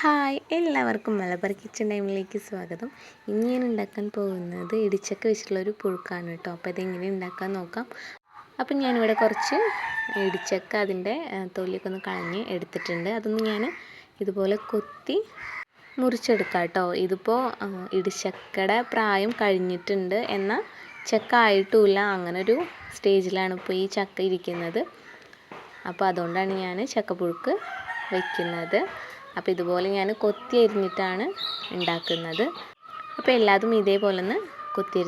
Hi എല്ലാവർക്കും Malabar kitchen ടൈമിലേക്ക് സ്വാഗതം. ഇനി ഞാൻ ഉണ്ടാക്കാൻ പോകുന്നത് ഇടിച്ചക്ക വെച്ചിട്ടുള്ള ഒരു പുഴുക്കാണ് കേട്ടോ. അപ്പോൾ ഇതെങ്ങനെ ഉണ്ടാക്കാൻ നോക്കാം. അപ്പം ഞാനിവിടെ കുറച്ച് ഇടിച്ചക്ക അതിന്റെ തൊലിയൊക്കെ ഒന്ന് കളഞ്ഞ് എടുത്തിട്ടുണ്ട്. അതൊന്ന് ഞാൻ ഇതുപോലെ കൊത്തി മുറിച്ചെടുക്കാം കേട്ടോ. ഇതിപ്പോൾ ഇടിച്ചക്കയുടെ പ്രായം കഴിഞ്ഞിട്ടുണ്ട്. എന്നാൽ ചക്ക ആയിട്ടുമില്ല അങ്ങനൊരു സ്റ്റേജിലാണ് ഇപ്പോൾ ഈ ചക്ക ഇരിക്കുന്നത്. അപ്പോൾ അതുകൊണ്ടാണ് ഞാൻ ചക്കപ്പുഴുക്ക് വയ്ക്കുന്നത് അപ്പോൾ ഇതുപോലെ ഞാൻ കൊത്തി അരിഞ്ഞിട്ടാണ് ഉണ്ടാക്കുന്നത്. അപ്പോൾ എല്ലാതും ഇതേപോലെ ഒന്ന് കൊത്തി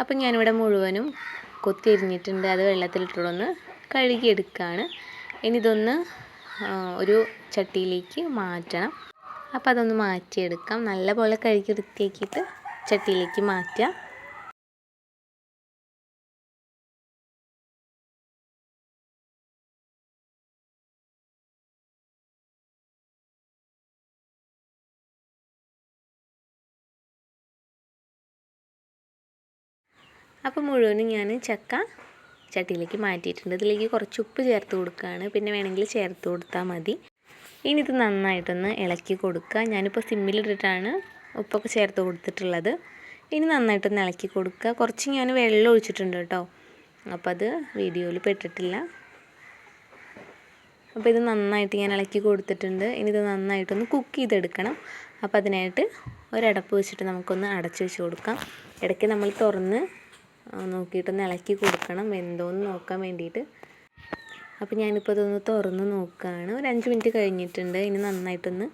അപ്പം ഞാനിവിടെ മുഴുവനും കൊത്തി എരിഞ്ഞിട്ടുണ്ട് അത് വെള്ളത്തിലിട്ടൊന്ന് കഴുകിയെടുക്കുകയാണ് ഇനി ഇതൊന്ന് ഒരു ചട്ടിയിലേക്ക് മാറ്റണം. അപ്പോൾ അതൊന്ന് മാറ്റിയെടുക്കാം. നല്ലപോലെ കഴുകി വൃത്തിയാക്കിയിട്ട് ചട്ടിയിലേക്ക് മാറ്റാം. അപ്പോൾ മുഴുവനും ഞാൻ ചക്ക ചട്ടിയിലേക്ക് മാറ്റിയിട്ടുണ്ട്. ഇതിലേക്ക് കുറച്ച് ഉപ്പ് ചേർത്ത് കൊടുക്കുകയാണ്. പിന്നെ വേണമെങ്കിൽ ചേർത്ത് കൊടുത്താൽ മതി. ഇനി ഇത് നന്നായിട്ടൊന്ന് ഇളക്കി കൊടുക്കുക. ഞാനിപ്പോൾ സിമ്മിലിട്ടിട്ടാണ് ഉപ്പൊക്കെ ചേർത്ത് കൊടുത്തിട്ടുള്ളത്. ഇനി നന്നായിട്ടൊന്ന് ഇളക്കി കൊടുക്കുക. കുറച്ച് ഞാൻ വെള്ളം ഒഴിച്ചിട്ടുണ്ട് കേട്ടോ. അപ്പോൾ അത് വീഡിയോയിൽ പെട്ടിട്ടില്ല. അപ്പോൾ ഇത് നന്നായിട്ട് ഞാൻ ഇളക്കി കൊടുത്തിട്ടുണ്ട്. ഇനി ഇത് നന്നായിട്ടൊന്ന് കുക്ക് ചെയ്തെടുക്കണം. അപ്പോൾ അതിനായിട്ട് ഒരടപ്പ് വെച്ചിട്ട് നമുക്കൊന്ന് അടച്ചു വെച്ച് കൊടുക്കാം. ഇടയ്ക്ക് നമ്മൾ തുറന്ന് നോക്കിയിട്ടൊന്ന് ഇളക്കി കൊടുക്കണം. വെന്തോന്ന് നോക്കാൻ വേണ്ടിയിട്ട്. അപ്പോൾ ഞാനിപ്പോൾ അതൊന്ന് തുറന്ന് നോക്കുകയാണ് ഒരു അഞ്ച് മിനിറ്റ് കഴിഞ്ഞിട്ടുണ്ട്. ഇനി നന്നായിട്ടൊന്ന്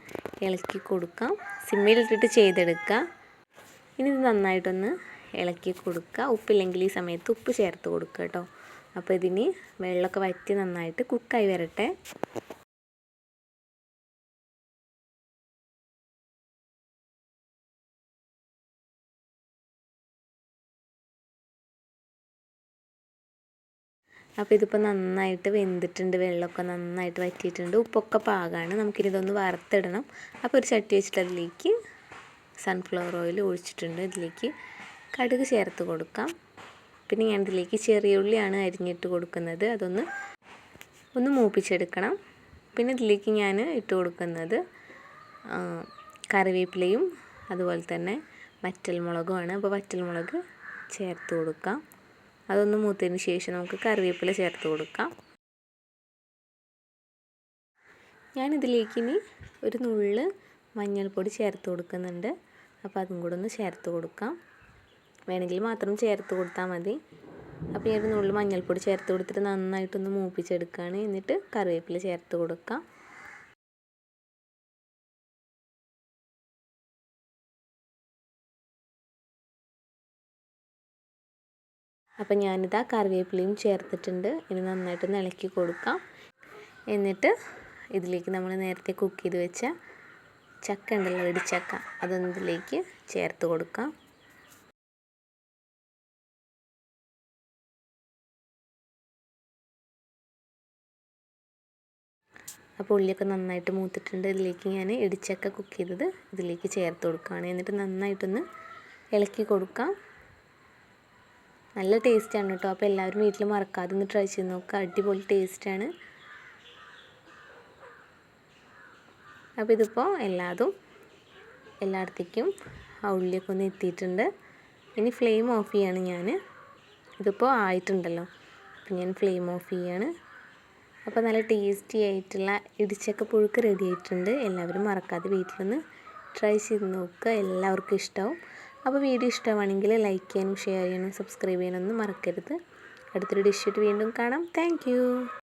ഇളക്കി കൊടുക്കാം. സിമ്മിലിട്ടിട്ട് ചെയ്തെടുക്കുക ഇനി ഇത് നന്നായിട്ടൊന്ന് ഇളക്കി കൊടുക്കുക. ഉപ്പില്ലെങ്കിൽ ഈ സമയത്ത് ഉപ്പ് ചേർത്ത് കൊടുക്കുക കേട്ടോ. അപ്പോൾ ഇതിന് വെള്ളമൊക്കെ വറ്റി നന്നായിട്ട് കുക്കായി വരട്ടെ. അപ്പോൾ ഇതിപ്പോൾ നന്നായിട്ട് വെന്തിട്ടുണ്ട് വെള്ളമൊക്കെ നന്നായിട്ട് വറ്റിയിട്ടുണ്ട്. ഉപ്പൊക്കെ പാകമാണ് നമുക്കിനി ഇതൊന്ന് വറുത്തിടണം. അപ്പോൾ ഒരു ചട്ടി വെച്ചിട്ട് അതിലേക്ക് സൺഫ്ലവർ ഓയിൽ ഒഴിച്ചിട്ടുണ്ട്. ഇതിലേക്ക് കടുക് ചേർത്ത് കൊടുക്കാം. പിന്നെ ഞാൻ ഇതിലേക്ക് ചെറിയ ഉള്ളിയാണ് അരിഞ്ഞിട്ട് കൊടുക്കുന്നത്. അതൊന്ന് ഒന്ന് മൂപ്പിച്ചെടുക്കണം. പിന്നെ ഇതിലേക്ക് ഞാൻ ഇട്ട് കൊടുക്കുന്നത് കറിവേപ്പിലയും അതുപോലെ തന്നെ വറ്റൽമുളകുമാണ് അപ്പോൾ വറ്റൽമുളക് ചേർത്ത് കൊടുക്കാം. അതൊന്ന് മൂത്തതിന് ശേഷം നമുക്ക് കറിവേപ്പില ചേർത്ത് കൊടുക്കാം. ഞാനിതിലേക്ക് ഇനി ഒരു നുള്ള് മഞ്ഞൾപ്പൊടി ചേർത്ത് കൊടുക്കുന്നുണ്ട്. അപ്പോൾ അതും കൂടെ ഒന്ന് ചേർത്ത് കൊടുക്കാം. വേണമെങ്കിൽ മാത്രം ചേർത്ത് കൊടുത്താൽ മതി. അപ്പോൾ ഈ ഒരു നുള്ള് മഞ്ഞൾപ്പൊടി ചേർത്ത് കൊടുത്തിട്ട് നന്നായിട്ടൊന്ന് മൂപ്പിച്ചെടുക്കുകയാണ്. എന്നിട്ട് കറിവേപ്പില ചേർത്ത് കൊടുക്കാം. അപ്പം ഞാനിതാ കറിവേപ്പിലയും ചേർത്തിട്ടുണ്ട്. ഇനി നന്നായിട്ട് ഇളക്കി കൊടുക്കാം. എന്നിട്ട് ഇതിലേക്ക് നമ്മൾ നേരത്തെ കുക്ക് ചെയ്ത് വെച്ച ചക്ക ഉണ്ടല്ലോ ഇടിച്ചക്ക അതൊന്ന് ഇതിലേക്ക് ചേർത്ത് കൊടുക്കാം. അപ്പോൾ ഉള്ളിയൊക്കെ നന്നായിട്ട് മൂത്തിട്ടുണ്ട്. ഇതിലേക്ക് ഞാൻ ഇടിച്ചക്ക കുക്ക് ചെയ്തത് ഇതിലേക്ക് ചേർത്ത് കൊടുക്കുകയാണ്. എന്നിട്ട് നന്നായിട്ടൊന്ന് ഇളക്കി കൊടുക്കാം. നല്ല ടേസ്റ്റാണ് കേട്ടോ അപ്പോൾ എല്ലാവരും വീട്ടിൽ മറക്കാതെ ഒന്ന് ട്രൈ ചെയ്ത് നോക്കുക അടിപൊളി ടേസ്റ്റാണ് അപ്പോൾ ഇതിപ്പോൾ എല്ലാതും എല്ലായിടത്തേക്കും ആ ഉള്ളിയൊക്കെ ഒന്ന് എത്തിയിട്ടുണ്ട്. ഇനി ഫ്ലെയിം ഓഫ് ചെയ്യാണ് ഞാൻ ഇതിപ്പോൾ ആയിട്ടുണ്ടല്ലോ. അപ്പം ഞാൻ ഫ്ലെയിം ഓഫ് ചെയ്യാണ്. അപ്പോൾ നല്ല ടേസ്റ്റി ആയിട്ടുള്ള ഇടിച്ചക്ക പുഴുക്ക് റെഡി ആയിട്ടുണ്ട്. എല്ലാവരും മറക്കാതെ വീട്ടിലൊന്ന് ട്രൈ ചെയ്ത് നോക്കുക എല്ലാവർക്കും ഇഷ്ടമാവും അപ്പോൾ വീഡിയോ ഇഷ്ടമാണെങ്കിൽ ലൈക്ക് ചെയ്യാനും ഷെയർ ചെയ്യാനും സബ്സ്ക്രൈബ് ചെയ്യാനൊന്നും മറക്കരുത്. അടുത്തൊരു ഡിഷ് വീണ്ടും കാണാം. താങ്ക്